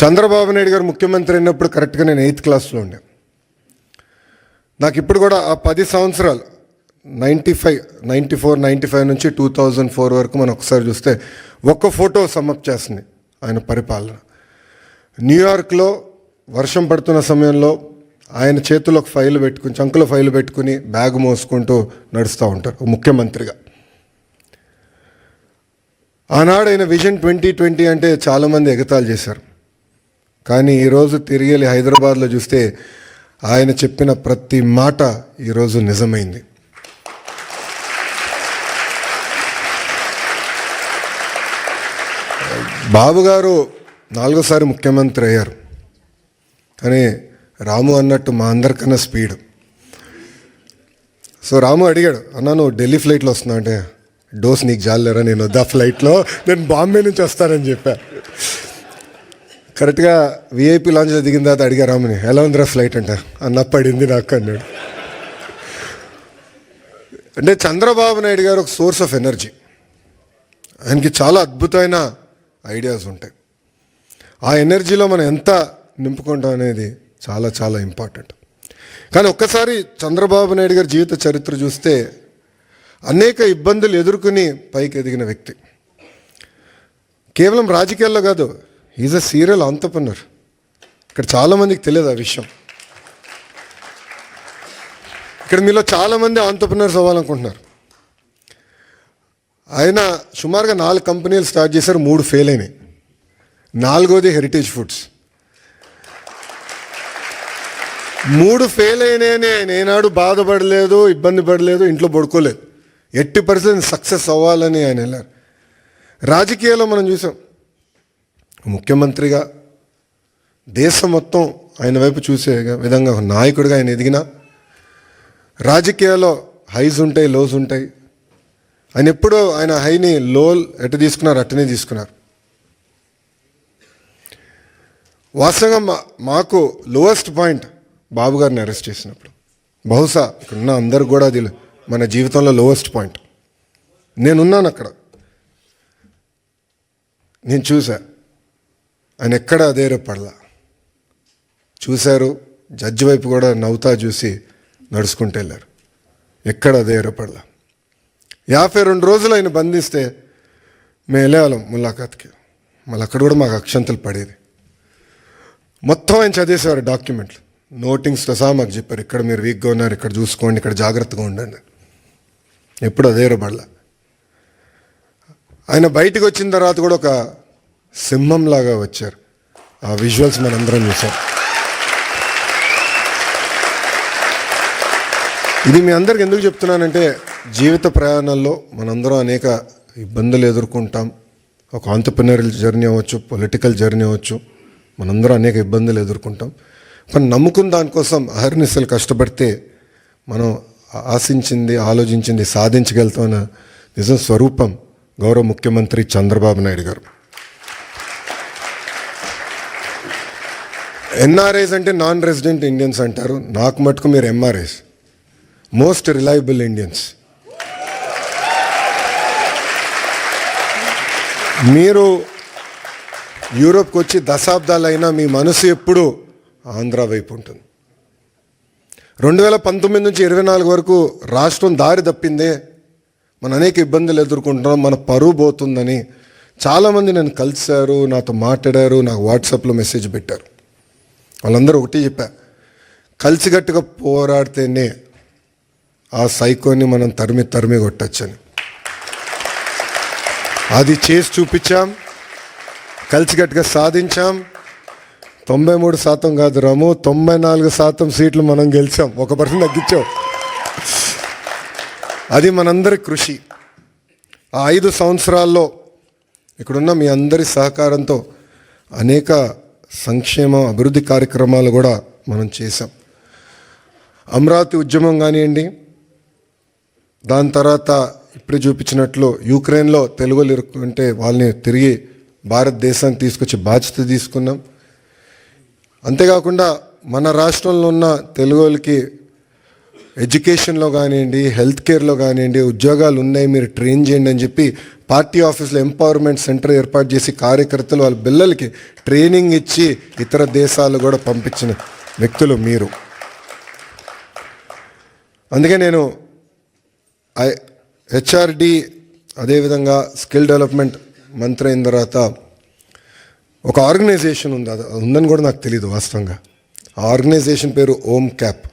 చంద్రబాబు నాయుడు గారు ముఖ్యమంత్రి అయినప్పుడు కరెక్ట్గా నేను ఎయిత్ క్లాస్లో ఉండే. నాకు ఇప్పుడు కూడా ఆ పది సంవత్సరాలు ninety five ninety four ninety five నుంచి టూ థౌజండ్ ఫోర్ వరకు మనం ఒకసారి చూస్తే ఒక్క ఫోటో సమప్ చేస్తుంది ఆయన పరిపాలన. న్యూయార్క్లో వర్షం పడుతున్న సమయంలో ఆయన చేతిలో ఒక ఫైల్ పెట్టుకుని చంకులో ఫైల్ పెట్టుకుని బ్యాగ్ మోసుకుంటూ నడుస్తూ ఉంటారు ముఖ్యమంత్రిగా. ఆనాడు ఆయన విజన్ ట్వంటీ ట్వంటీ అంటే చాలామంది ఎగతాలు చేశారు. కానీ ఈరోజు తిరిగి వెళ్ళి హైదరాబాద్లో చూస్తే ఆయన చెప్పిన ప్రతి మాట ఈరోజు నిజమైంది. బాబు గారు నాలుగోసారి ముఖ్యమంత్రి అయ్యారు. కానీ రాము అన్నట్టు మా అందరికన్నా స్పీడ్. సో రాము అడిగాడు అన్న నువ్వు ఢిల్లీ ఫ్లైట్లో వస్తున్నా అంటే డోస్ నీకు జాలేరా నేను వద్దా ఫ్లైట్లో? నేను బాంబే నుంచి వస్తానని చెప్పా. కరెక్ట్గా విఐపి లాంజ్లో దిగిన తర్వాత అడిగారు రామని ఎలా ఉందిరా ఫ్లైట్ అంట? అన్నప్పడింది నాకు అన్నాడు. అంటే చంద్రబాబు నాయుడు గారు ఒక సోర్స్ ఆఫ్ ఎనర్జీ ఆయనకి చాలా అద్భుతమైన ఐడియాస్ ఉంటాయి. ఆ ఎనర్జీలో మనం ఎంత నింపుకుంటాం అనేది చాలా చాలా ఇంపార్టెంట్ కానీ ఒక్కసారి చంద్రబాబు నాయుడు గారి జీవిత చరిత్ర చూస్తే అనేక ఇబ్బందులు ఎదుర్కొని పైకి ఎదిగిన వ్యక్తి. కేవలం రాజకీయాల్లో కాదు ఈజ్ అ సీరియల్ ఆంతపన్నర్ ఇక్కడ చాలామందికి తెలియదు ఆ విషయం. ఇక్కడ మీలో చాలామంది ఆంతపనర్స్ అవ్వాలనుకుంటున్నారు. ఆయన సుమారుగా నాలుగు కంపెనీలు స్టార్ట్ చేశారు మూడు ఫెయిల్ అయినాయి. నాలుగోది హెరిటేజ్ ఫుడ్స్ మూడు ఫెయిల్ అయినాయని ఆయన ఏనాడు బాధపడలేదు ఇబ్బంది పడలేదు ఇంట్లో పడుకోలేదు. ఎట్టి పరిస్థితి సక్సెస్ అవ్వాలని ఆయన వెళ్ళారు రాజకీయాల్లో మనం చూసాం. ముఖ్యమంత్రిగా దేశం మొత్తం ఆయన వైపు చూసే విధంగా ఒక నాయకుడిగా ఆయన ఎదిగినా రాజకీయాల్లో హైస్ ఉంటాయి లోస్ ఉంటాయి. ఆయన ఎప్పుడూ ఆయన హైని లో ఎటు తీసుకున్నారు అట్టనే తీసుకున్నారు. వాస్తవంగా మా మాకు లోవెస్ట్ పాయింట్ బాబు గారిని అరెస్ట్ చేసినప్పుడు. బహుశా ఇక్కడున్న అందరు కూడా అది మన జీవితంలో లోవెస్ట్ పాయింట్ నేనున్నాను అక్కడ. నేను చూసా. ఆయన ఎక్కడ అధైర్యపడలా చూశారు జడ్జి వైపు కూడా నవ్వుతా చూసి నడుచుకుంటూ వెళ్ళారు. ఎక్కడ అధైర్యపడలా యాభై రెండు రోజులు ఆయన బంధిస్తే మేము వెళ్ళేవాళ్ళం ములాఖాత్కి. మళ్ళీ అక్కడ కూడా మాకు అక్షంతలు పడేది. మొత్తం ఆయన చదివేసేవారు డాక్యుమెంట్లు. నోటింగ్స్తో సహా మాకు చెప్పారు ఇక్కడ మీరు వీక్గా ఉన్నారు ఇక్కడ చూసుకోండి ఇక్కడ జాగ్రత్తగా ఉండండి ఎప్పుడు అధైర్యపడలా ఆయన బయటికి వచ్చిన తర్వాత కూడా ఒక సింహంలాగా వచ్చారు. ఆ విజువల్స్ మనందరం చూసాం. ఇది మీ అందరికి ఎందుకు చెప్తున్నానంటే జీవిత ప్రయాణాల్లో మనందరం అనేక ఇబ్బందులు ఎదుర్కొంటాం. ఒక ఆంటర్ప్రినరల్ జర్నీ అవ్వచ్చు పొలిటికల్ జర్నీ అవ్వచ్చు మనందరం అనేక ఇబ్బందులు ఎదుర్కొంటాం. కానీ నమ్ముకున్న దానికోసం అహర్నిశలు కష్టపడితే మనం ఆశించింది ఆలోచించింది సాధించగలుగుతామన్న నిజం స్వరూపం గౌరవ ముఖ్యమంత్రి చంద్రబాబు నాయుడు గారు. ఎన్ఆర్ఐస్ అంటే నాన్ రెసిడెంట్ ఇండియన్స్ అంటారు. నాకు మటుకు మీరు ఎంఆర్ఐస్ మోస్ట్ రిలయబుల్ ఇండియన్స్. మీరు యూరోప్కి వచ్చి దశాబ్దాలైనా మీ మనసు ఎప్పుడు ఆంధ్ర వైపు ఉంటుంది. రెండు వేల పంతొమ్మిది నుంచి ఇరవై నాలుగు వరకు రాష్ట్రం దారి తప్పిందే. మన అనేక ఇబ్బందులు ఎదుర్కొంటున్నాం. మన పరువు పోతుందని చాలామంది నన్ను కలిశారు నాతో మాట్లాడారు నాకు వాట్సాప్లో మెసేజ్ పెట్టారు. వాళ్ళందరూ ఒకటి చెప్పా. కలిసిగట్టుగా పోరాడితేనే ఆ సైకోని మనం తరిమి తరిమి కొట్టచ్చని. అది చేసి చూపించాం. కలిసిగట్టుగా సాధించాం. తొంభై మూడు శాతం కాదు రాము తొంభై నాలుగు శాతం సీట్లు మనం గెలిచాం. ఒక పర్సెంట్ తగ్గించాం. అది మనందరి కృషి. ఆ ఐదు సంవత్సరాల్లో ఇక్కడున్న మీ అందరి సహకారంతో అనేక సంక్షేమ అభివృద్ధి కార్యక్రమాలు కూడా మనం చేశాం. అమరావతి ఉద్యమం కానివ్వండి దాని తర్వాత ఇప్పుడు చూపించినట్లు యూక్రెయిన్లో తెలుగులు ఇరుక్కుంటే వాళ్ళని తిరిగి భారతదేశానికి తీసుకొచ్చి బాధ్యత తీసుకున్నాం. అంతేకాకుండా మన రాష్ట్రంలో ఉన్న తెలుగులకి ఎడ్యుకేషన్లో కానివ్వండి హెల్త్ కేర్లో కానివ్వండి ఉద్యోగాలు ఉన్నాయి మీరు ట్రైన్ చేయండి అని చెప్పి పార్టీ ఆఫీస్లో ఎంపవర్మెంట్ సెంటర్ ఏర్పాటు చేసి కార్యకర్తలు వాళ్ళ పిల్లలకి ట్రైనింగ్ ఇచ్చి ఇతర దేశాలు కూడా పంపించిన వ్యక్తులు మీరు. అందుకే నేను ఐ హెచ్ఆర్డి అదేవిధంగా స్కిల్ డెవలప్మెంట్ మంత్రి అయిన తర్వాత ఒక ఆర్గనైజేషన్ ఉంది అది ఉందని కూడా నాకు తెలియదు వాస్తవంగా. ఆ ఆర్గనైజేషన్ పేరు OMCAP.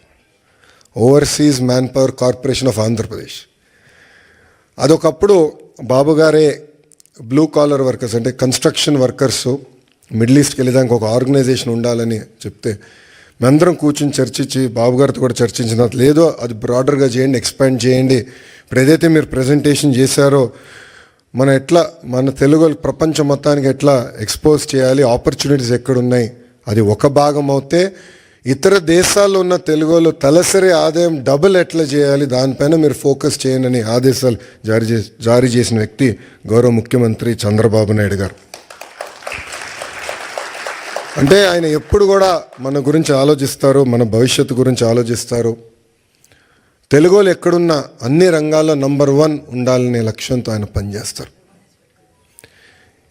Overseas man power corporation of Andhra Pradesh అదొకప్పుడు Babu గారే బ్లూ కాలర్ వర్కర్స్ అంటే కన్స్ట్రక్షన్ వర్కర్స్ మిడిల్ ఈస్ట్కి వెళ్ళేదానికి ఒక ఆర్గనైజేషన్ ఉండాలని చెప్తే మేమందరం కూర్చుని చర్చించి బాబు గారితో కూడా చర్చించిన లేదో అది బ్రాడర్గా చేయండి ఎక్స్పాండ్ చేయండి. ఇప్పుడు ఏదైతే మీరు ప్రజెంటేషన్ చేశారో మన ఎట్లా మన తెలుగు ప్రపంచం మొత్తానికి ఎట్లా ఎక్స్పోజ్ చేయాలి ఆపర్చునిటీస్ ఎక్కడున్నాయి అది ఒక భాగం అవుతే ఇతర దేశాల్లో ఉన్న తెలుగులో తలసరి ఆదాయం డబుల్ ఎట్లా చేయాలి? దానిపైన మీరు ఫోకస్ చేయండి అని ఆదేశాలు జారీ చేసి జారీ చేసిన వ్యక్తి గౌరవ ముఖ్యమంత్రి చంద్రబాబు నాయుడు గారు. అంటే ఆయన ఎప్పుడు కూడా మన గురించి ఆలోచిస్తారు మన భవిష్యత్తు గురించి ఆలోచిస్తారు. తెలుగు వాళ్ళు ఎక్కడున్నా అన్ని రంగాల్లో నంబర్ వన్ ఉండాలనే లక్ష్యంతో ఆయన పనిచేస్తారు.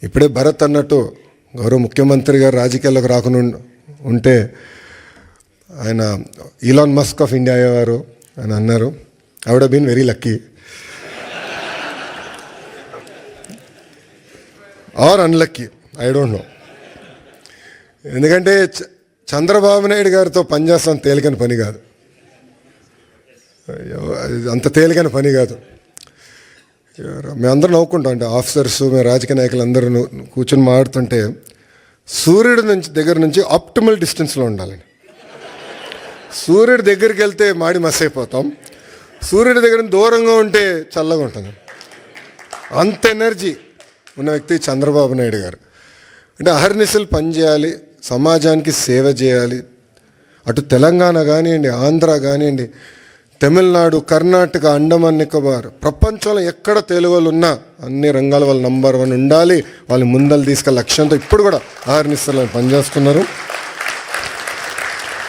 ఇప్పుడే భరత్ అన్నట్టు గౌరవ ముఖ్యమంత్రి గారు రాజకీయాల్లోకి రాకుండా ఉంటే ఆయన ఈలాన్ మస్క్ ఆఫ్ ఇండియా అయ్యేవారు అని అన్నారు. ఆవిడ been very lucky or unlucky I don't know ఎందుకంటే చ- చంద్రబాబు నాయుడు గారితో పనిచేస్తాం తేలికని పని కాదు. అయ్యో, అది అంత తేలికైన పని కాదు. మేము మేమందరం నవ్వుకుంటాం. అంటే ఆఫీసర్స్ మేము రాజకీయ నాయకులు అందరూ కూర్చొని మాట్లాడుతుంటే సూర్యుడి నుంచి దగ్గర నుంచి ఆప్టిమల్ డిస్టెన్స్లో ఉండాలని సూర్యుడి దగ్గరికి వెళ్తే మాడి మస్ అయిపోతాం సూర్యుడి దగ్గర నుంచి దూరంగా ఉంటే చల్లగా ఉంటుంది. అంత ఎనర్జీ ఉన్న వ్యక్తి చంద్రబాబు నాయుడు గారు. అంటే అహర్నిశలు పనిచేయాలి సమాజానికి సేవ చేయాలి. అటు తెలంగాణ కానివ్వండి ఆంధ్ర కానివ్వండి తమిళనాడు కర్ణాటక అండమాన్ నికోబార్ ప్రపంచంలో ఎక్కడ తెలుగు వాళ్ళు ఉన్నా అన్ని రంగాల వాళ్ళు నంబర్ వన్ ఉండాలి. వాళ్ళు ముందలు తీసుకెళ్ళ లక్ష్యంతో ఇప్పుడు కూడా ఆహర్నిశలు పనిచేస్తున్నారు.